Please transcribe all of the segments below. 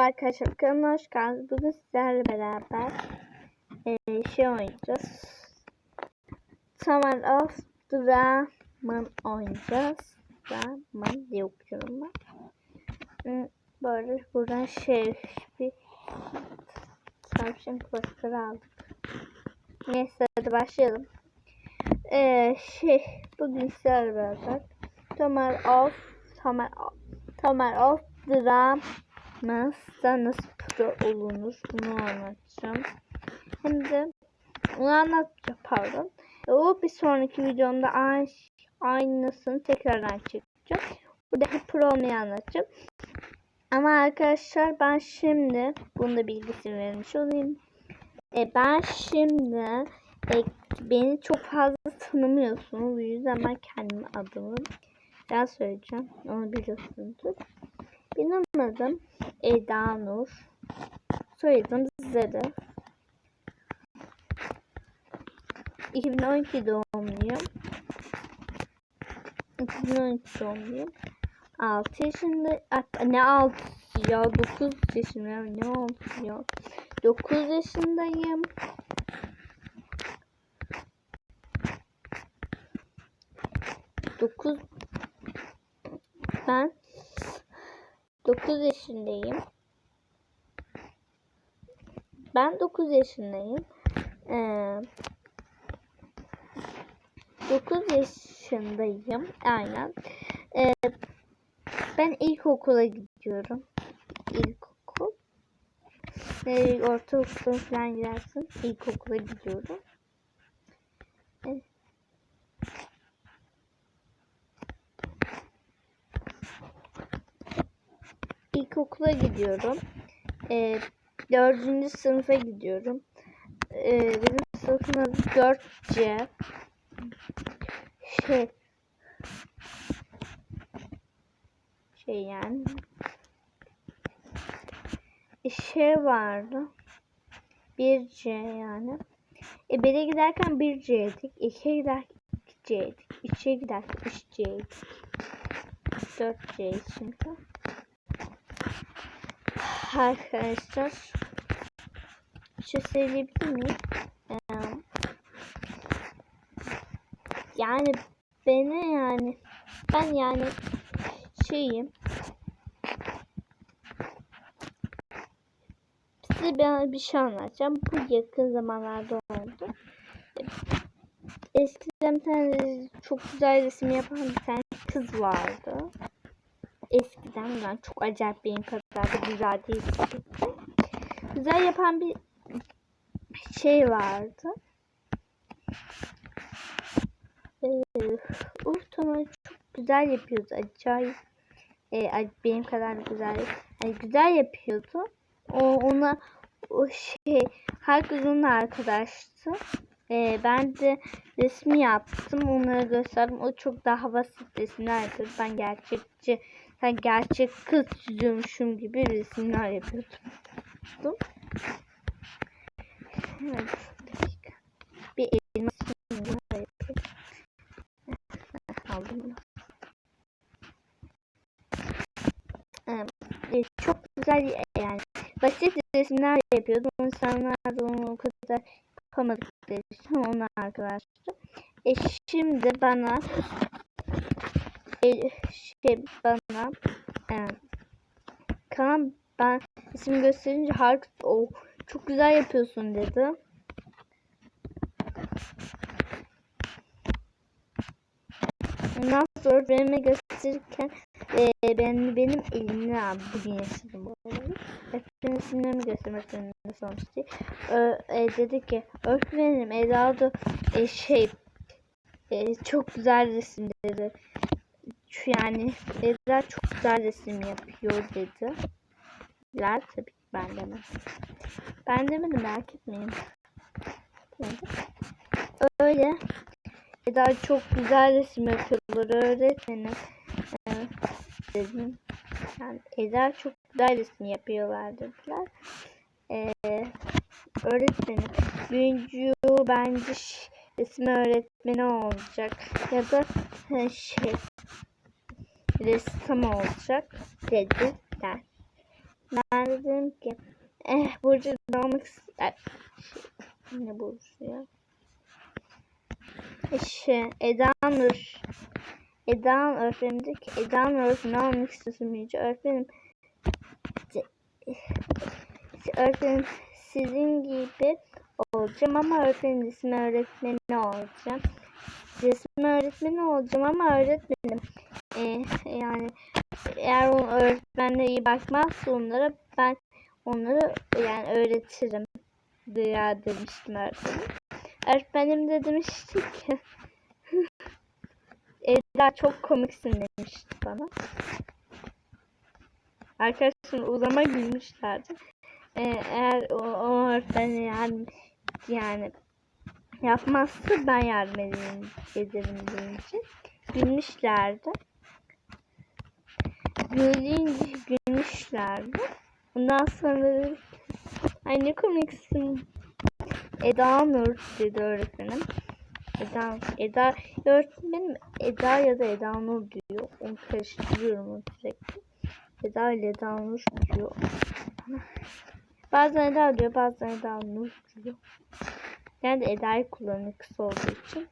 arkadaşlar kanalıma hoş geldiniz. Bugün sizlerle beraber eee, şey oynayacağız. Summer of Dragon oynayacağız. Dragon diye okuyorum ben. Böyle buradan şey bir tavşan kulakları aldık. Neyse hadi başlayalım. Eee şey bugün sizlerle beraber Summer of Summer of Summer of Dragon Nasıl nasıl pro olunur bunu anlatacağım. Hem de onu anlatacağım pardon. E, o bir sonraki videomda aynı, aynısını tekrardan çekeceğim. Buradaki pro olmayı anlatacağım. Ama arkadaşlar ben şimdi bunu da bilgisini vermiş olayım. E, ben şimdi e, beni çok fazla tanımıyorsunuz. O yüzden ben kendimi adımı ben söyleyeceğim. Onu biliyorsunuzdur. Benim adım Eda Nur. Soyadım Zede. 2012 doğumluyum. 2012 doğumluyum. 6 yaşında ne 6 ya 9 yaşındayım ne oldu ya 9 yaşındayım. Dokuz ben 9 yaşındayım. Ben 9 yaşındayım. Ee, 9 yaşındayım. Aynen. Ee, ben ilkokula gidiyorum. İlkokul. Ee, ortaokula falan gidersin. İlkokula gidiyorum. Evet. İlkokula gidiyorum. Ee, dördüncü sınıfa gidiyorum. Ee, bizim sınıfın adı 4C. Şey, şey yani. Şey vardı. 1C yani. E, 1'e giderken 1C'ydik. 2'ye giderken 2C'ydik. 3'e giderken 3C'ydik. 4C şimdi. Arkadaşlar şey söyleyebilir miyim? Ee, yani beni yani ben yani şeyim size bir, bir şey anlatacağım. Bu yakın zamanlarda oldu. Eskiden bir tane çok güzel resim yapan bir tane kız vardı. Eskiden ben çok acayip benim kadar da güzel değil. Güzel yapan bir şey vardı. Ee, Urtan'ı çok güzel yapıyordu. Acayip. Ee, benim kadar güzel. Yani güzel yapıyordu. O ona o şey herkes onunla arkadaştı. Ee, ben de resmi yaptım. Onlara gösterdim. O çok daha basit resimler yapıyordu. Ben gerçekçi ben gerçek kız çiziyormuşum gibi resimler yapıyordum. Evet, bir elma. Aldım. Evet, çok güzel yani basit resimler yapıyordum. İnsanlar da onu o kadar yapamadıkları için onlar arkadaşlar. E şimdi bana e, şey bana e, Kaan ben isim gösterince herkes o çok güzel yapıyorsun dedi. Ondan sonra benimle gösterirken e, ben, benim elimle bugün yaşadım bu olayı. Öğretmenin isimlerimi göstermek zorunda sonuçta. E, dedi ki öğretmenim Eda da e, şey e, çok güzel resim dedi. Şu yani Eda çok güzel resim yapıyor dedi. Ler tabii ki ben demem. Ben demedim merak etmeyin. Öyle. Eda çok güzel resim yapıyorlar öğretmenim. Evet, dedim. Yani Eda çok güzel resim yapıyorlar dediler. Ee, öğretmenim büyüncü bence resim öğretmeni olacak ya da şey ressam olacak dediler. Ben de dedim ki eh Burcu dalmak ister. Ne Burcu ya? Şey, Eda Nur. Eda öğretmenim dedi ki Eda Nur öğretmenim ne olmak istiyorsun Burcu? Öğretmenim öğretmenim sizin gibi olacağım ama öğretmenin resim öğretmeni olacağım. Resim öğretmeni olacağım ama öğretmenim e, yani eğer o öğretmenle iyi bakmazsa onlara ben onları yani öğretirim diye demiştim öğretmenim. Öğretmenim de demişti ki Eda çok komiksin demişti bana. Arkadaşlar o zaman gülmüşlerdi. Ee, eğer o, o öğretmen yani, yani yapmazsa ben yardım ederim, ederim için gülmüşlerdi. Gülünce gülmüşlerdi. Ondan sonra ay ne komiksin. Eda Nur dedi öğretmenim. Eda, Eda öğretmenim Eda ya da Eda Nur diyor. Onu karıştırıyorum sürekli. Eda ile Eda Nur diyor. Bazen Eda diyor, bazen Eda Nur diyor. Yani de Eda'yı kullanıyor kısa olduğu için.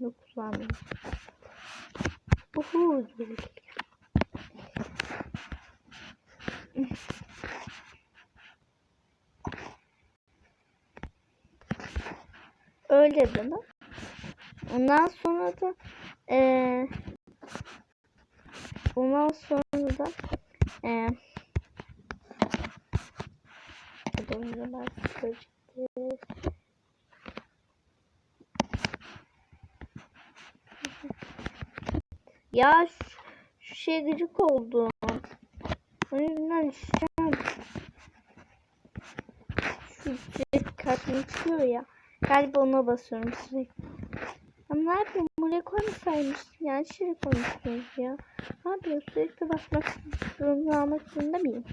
Bunu kullanmıyor. Uhu diyor. Öyle mi? Ondan sonra da eee ondan sonra da sıkıcı. Ya şu, şu şey gıcık oldu. Onun yüzünden düşeceğim. Şu şey karşıma çıkıyor ya. Galiba ona basıyorum sürekli. Ama ne yapayım? Buraya koymasaymışsın. Yani şuraya koymuşsunuz ya. Ne yapıyorsun? Sürekli basmak zorunda almak zorunda mıyım?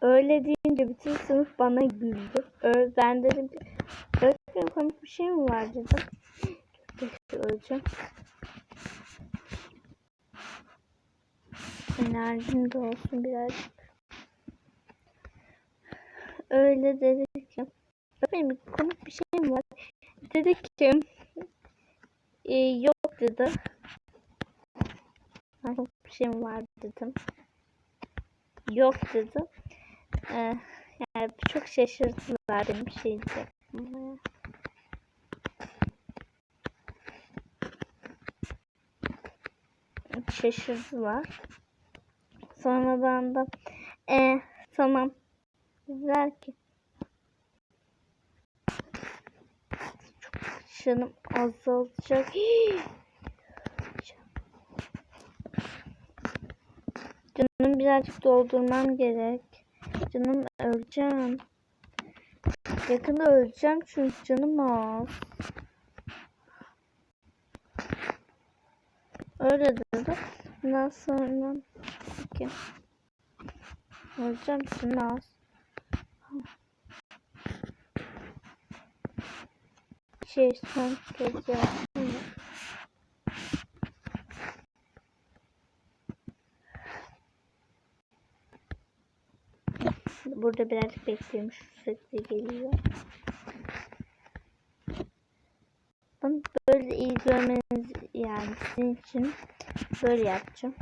Öyle deyince bütün sınıf bana güldü. Ben dedim ki öğretmenim komik bir şey mi var dedim. Öleceğim. Enerjim de olsun birazcık. Öyle dedi ki öğretmenim komik bir şey mi var? Dedi ki e, yok dedi. Komik bir şey mi var dedim. Yok dedi. Ee, yani çok şaşırdılar benim şey diyecektim. Şaşırdılar. Sonradan da e, tamam güzel ki çok canım azalacak. Canım birazcık doldurmam gerek. Canım öleceğim. Yakında öleceğim çünkü canım az. Öyle dedi. Ondan sonra peki. Öleceğim canım az. Şey son kez yaptım. Burada birazcık bekliyormuş. Sürekli geliyor. Bunu böyle iyi görmeniz yani sizin için böyle yapacağım.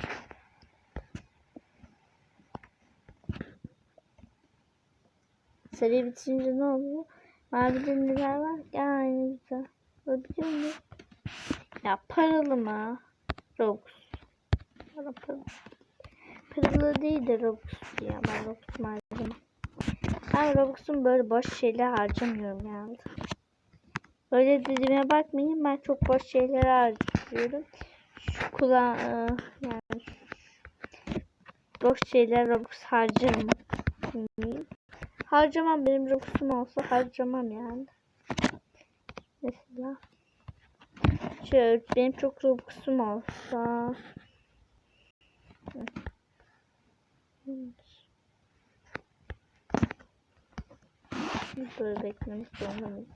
Seri bitince ne oluyor? Mavide neler var? Yani güzel. Olabiliyor mu? Ya paralı mı? Robux. Para paralı. Paralı değil de Robux ya. Ben Robux malzeme. Ben Robux'un böyle boş şeyler harcamıyorum yani. Öyle dediğime bakmayın. Ben çok boş şeyler harcıyorum. Şu kulağ yani şu, boş şeyler Robux harcamayayım. Harcamam benim Robux'um olsa harcamam yani. Mesela şöyle benim çok Robux'um olsa Böyle beklemek zorundayım.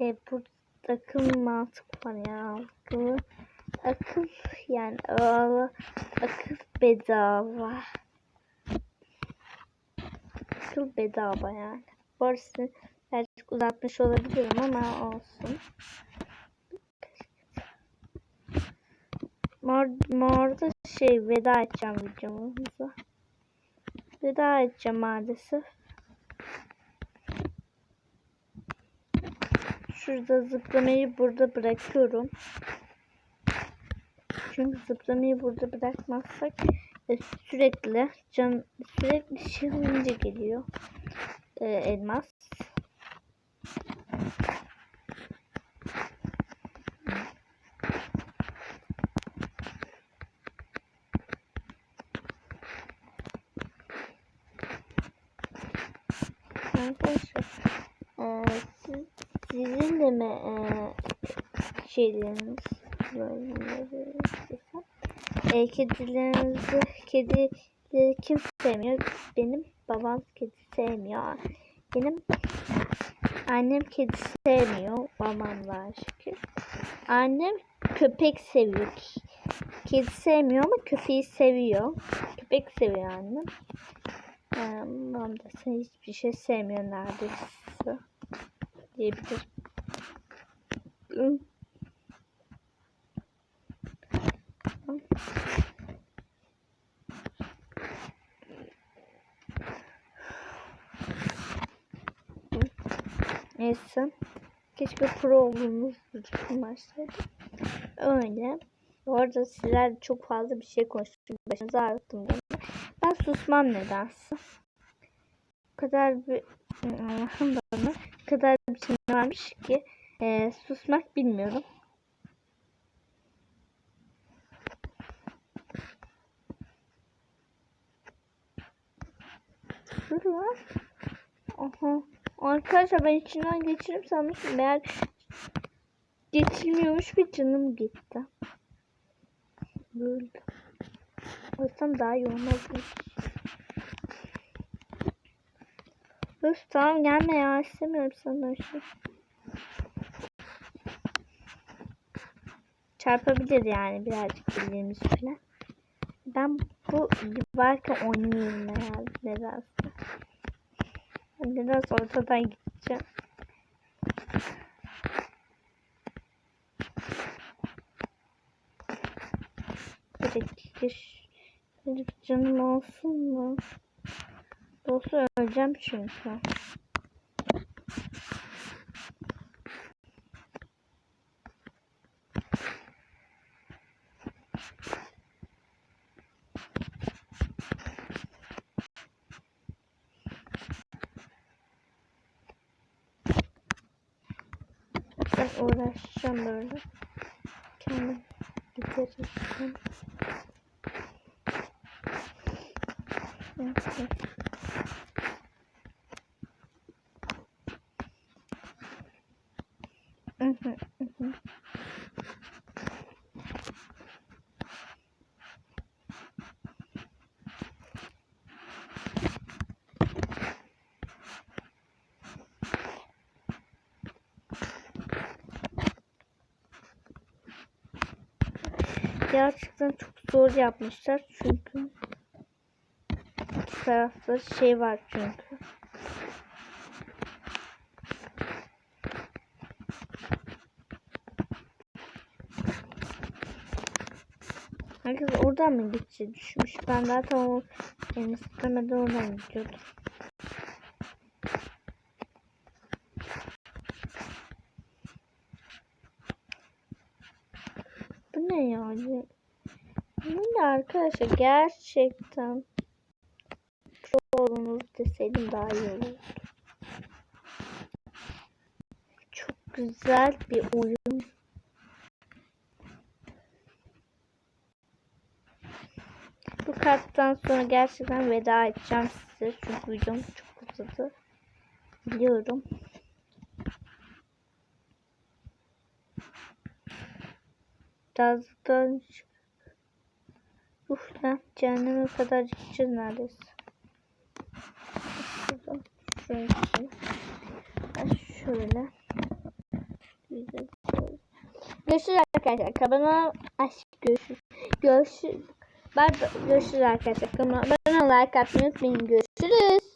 E, burada akıl mantık var ya. Akıl, akıl yani ağla, akıl bedava. Akıl bedava yani. Burası birazcık uzatmış olabilirim ama olsun. Mor, morda şey veda edeceğim videomuza. Veda edeceğim maalesef. Şurada zıplamayı burada bırakıyorum. Çünkü zıplamayı burada bırakmazsak e, sürekli can sürekli şırınca geliyor. E, elmas. Arkadaşlar e, siz, sizin de mi e, şeyleriniz e, kedilerinizi kedileri kim sevmiyor? Benim babam kedi sevmiyor. Benim annem kedi sevmiyor. Babam var şükür. Annem köpek seviyor. Kedi sevmiyor ama köpeği seviyor. Köpek seviyor annem. Babam da sen hiçbir şey sevmiyor neredeyse. Diyebilirim. Hı. Neyse. Keşke pro olduğumuz maçtaydı. Öyle. Bu arada sizler çok fazla bir şey konuştuk. Başınızı ağrıttım gene. Ben susmam nedense. O kadar bir Allah'ım bana o kadar bir şey varmış ki e, susmak bilmiyorum. Dur lan. Aha. Arkadaşlar ben içinden geçirim sanmıştım. Meğer geçilmiyormuş bir canım gitti. Böyle. Olsam daha iyi. Öf tamam gelme ya istemiyorum senden şey. Çarpabilir yani birazcık bildiğimiz falan. Ben bu varken oynayayım herhalde nedense. Biraz ortadan gideceğim. Dakika. Bir canım olsun mu? Olsa öleceğim çünkü. Ben uğraşacağım böyle. Kendim gidereceğim. Neyse. Gerçekten çok zor yapmışlar çünkü tarafta şey var çünkü. Herkes oradan mı gideceği düşmüş. Ben zaten o yani istemeden oradan gidiyordum. Bu ne yani? Bu ne arkadaşlar? Gerçekten deseydim daha iyi olurdu. Çok güzel bir oyun. Bu karttan sonra gerçekten veda edeceğim size. Çünkü videom çok uzadı. Biliyorum. Birazdan Uf lan cehenneme kadar gideceğiz neredeyse şuradan şöyle şöyle. Görüşürüz arkadaşlar. Kanalıma görüşürüz. Görüşürüz. Ben görüşürüz arkadaşlar. Kanalıma like atmayı unutmayın. Görüşürüz.